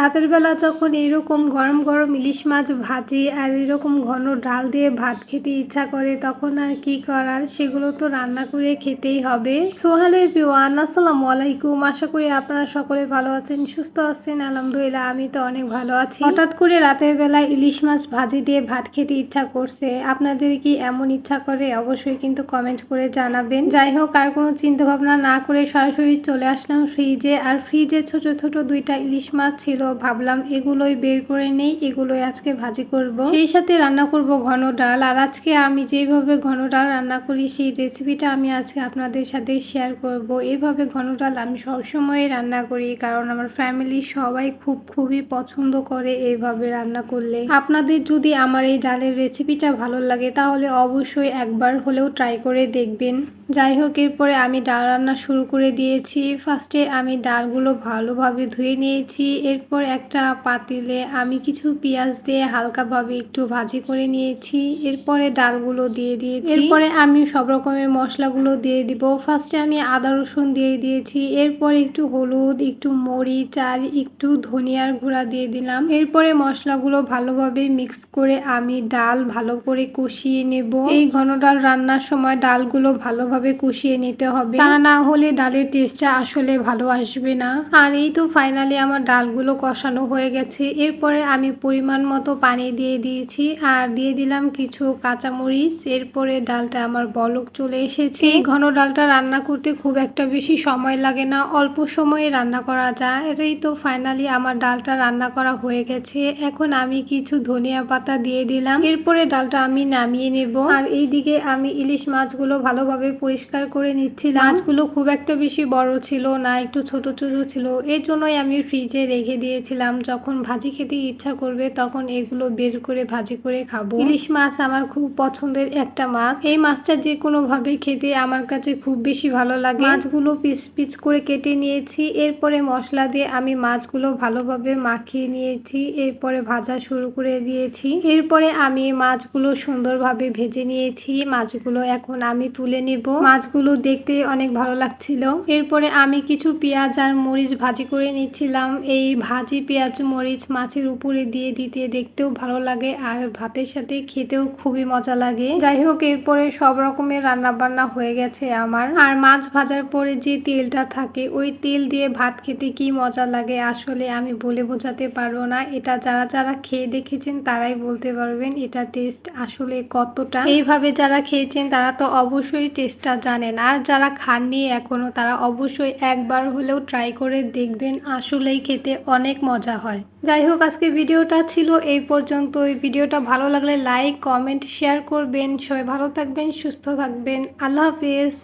রাতের বেলা যখন এরকম গরম গরম ইলিশ মাছ ভাজি আর এরকম ঘন ডাল দিয়ে ভাত খেতে ইচ্ছা করে, তখন আর কি করার? সেগুলো তো রান্না করে খেতেই হবে। সোহালে পিওয়ান আসসালামু আলাইকুম। আশা করি আপনারা সকলে ভালো আছেন, সুস্থ আছেন। আলহামদুলিল্লাহ, আমি তো অনেক ভালো আছি। হঠাৎ করে রাতের বেলা ইলিশ মাছ ভাজি দিয়ে ভাত খেতে ইচ্ছা করছে। আপনাদের কি এমন ইচ্ছা করে? অবশ্যই কিন্তু কমেন্ট করে জানাবেন। যাই হোক, আর কোনো চিন্তা ভাবনা না করে সরাসরি চলে আসলাম ফ্রিজে। আর ফ্রিজে ছোট ছোট দুইটা ইলিশ মাছ ছিল। ভাবলাম এগুলোই বের করে নেই, এগুলোই আজকে ভাজি করব। সেই সাথে রান্না করব ঘন ডাল। আর আজকে আমি যেভাবে ঘন ডাল রান্না করি, সেই রেসিপিটা আমি আজকে আপনাদের সাথে শেয়ার করব। এভাবে ঘন ডাল আমি সবসময় রান্না করি, কারণ আমার ফ্যামিলি সবাই খুব, খুবই পছন্দ করে এইভাবে রান্না করলে। আপনাদের যদি আমার এই ডালের রেসিপিটা ভালো লাগে, তাহলে অবশ্যই একবার হলেও ট্রাই করে দেখবেন। যাই হোক, এরপরে আমি ডাল রান্না শুরু করে দিয়েছি। ফার্স্টে আমি ডালগুলো ভালোভাবে ধুয়ে নিয়েছি। এরপর একটা পাতিলে আমি কিছু পেঁয়াজ দিয়ে হালকাভাবে একটু ভাজি করে নিয়েছি। এরপরে ডালগুলো দিয়ে দিয়েছি। এরপরে আমি সব রকমের মশলাগুলো দিয়ে দিব। ফার্স্টে আমি আদা রসুন দিয়ে দিয়েছি। এরপর একটু হলুদ, একটু মরিচ আর একটু ধনিয়ার গুঁড়া দিয়ে দিলাম। এরপরে মশলাগুলো ভালোভাবে মিক্স করে আমি ডাল ভালো করে কষিয়ে নেব। এই ঘন ডাল রান্নার সময় ডালগুলো ভালোভাবে কষিয়ে নিতে হবে। তা না হলে ডালের টেস্টটা আসলে ভালো আসবে না। আর এই তো ফাইনালি আমার ডালগুলো কষানো হয়ে গেছে। এরপরে আমি পরিমাণ মতো পানি দিয়ে দিয়েছি আর দিয়ে দিলাম কিছু কাঁচামরিচ। এরপরে ডালটা আমার বলক চলে এসেছে। এই ঘন ডালটা রান্না করতে খুব একটা বেশি সময় লাগে না, অল্প সময়ে রান্না করা যায়। এটাই তো ফাইনালি আমার ডালটা রান্না করা হয়ে গেছে। এখন আমি কিছু ধনিয়া পাতা দিয়ে দিলাম। এরপরে ডালটা আমি নামিয়ে নেব। আর এইদিকে আমি ইলিশ মাছগুলো ভালোভাবে পরিষ্কার করে নিচ্ছিলাম। মাছগুলো খুব একটা বেশি বড় ছিল না, একটু ছোট ছোট ছিল। এর জন্যই আমি ফ্রিজে রেখে দিয়েছিলাম, যখন ভাজি খেতে ইচ্ছা করবে তখন এগুলো বের করে ভাজি করে খাব। ইলিশ মাছ আমার খুব পছন্দের একটা মাছ। এই মাছটা যে কোনো ভাবে খেতে আমার কাছে খুব বেশি ভালো লাগে। মাছগুলো পিস পিস করে কেটে নিয়েছি। এরপরে মশলা দিয়ে আমি মাছগুলো ভালোভাবে মাখিয়ে নিয়েছি। এরপরে ভাজা শুরু করে দিয়েছি। এরপরে আমি মাছগুলো সুন্দরভাবে ভেজে নিয়েছি। মাছগুলো এখন আমি তুলে নিব। মাছগুলো দেখতে অনেক ভালো লাগছিল। এরপরে আমি কিছু পেঁয়াজ আর মরিচ ভাজি করে নিচ্ছিলাম। এই ভাজি, পেঁয়াজ, মরিচ মাছের উপরে দিয়ে দিতে দেখতেও ভালো লাগে আর ভাতের সাথে খেতেও খুবই মজা লাগে। যাই হোক, এরপরে সব রকমের রান্না বান্না হয়ে গেছে আমার। আর মাছ ভাজার পরে যে তেলটা থাকে, ওই তেল দিয়ে ভাত খেতে কি মজা লাগে আসলে আমি বলে বোঝাতে পারব না। এটা যারা যারা খেয়ে দেখেছেন তারাই বলতে পারবেন এটা টেস্ট আসলে কতটা। এইভাবে যারা খেয়েছেন তারা তো অবশ্যই টেস্টটা জানেন। আর যারা খাননি এখনও তারা অবশ্যই একবার হলেও ট্রাই করে দেখবেন। আসলেই খেতে অনেক মজা হয়। যাই হোক আজকে ভিডিওটা ছিল এই পর্যন্ত এই ভিডিওটা ভালো লাগলে লাইক কমেন্ট শেয়ার করবেন। সবাই ভালো থাকবেন, সুস্থ থাকবেন। আল্লাহ হাফেজ।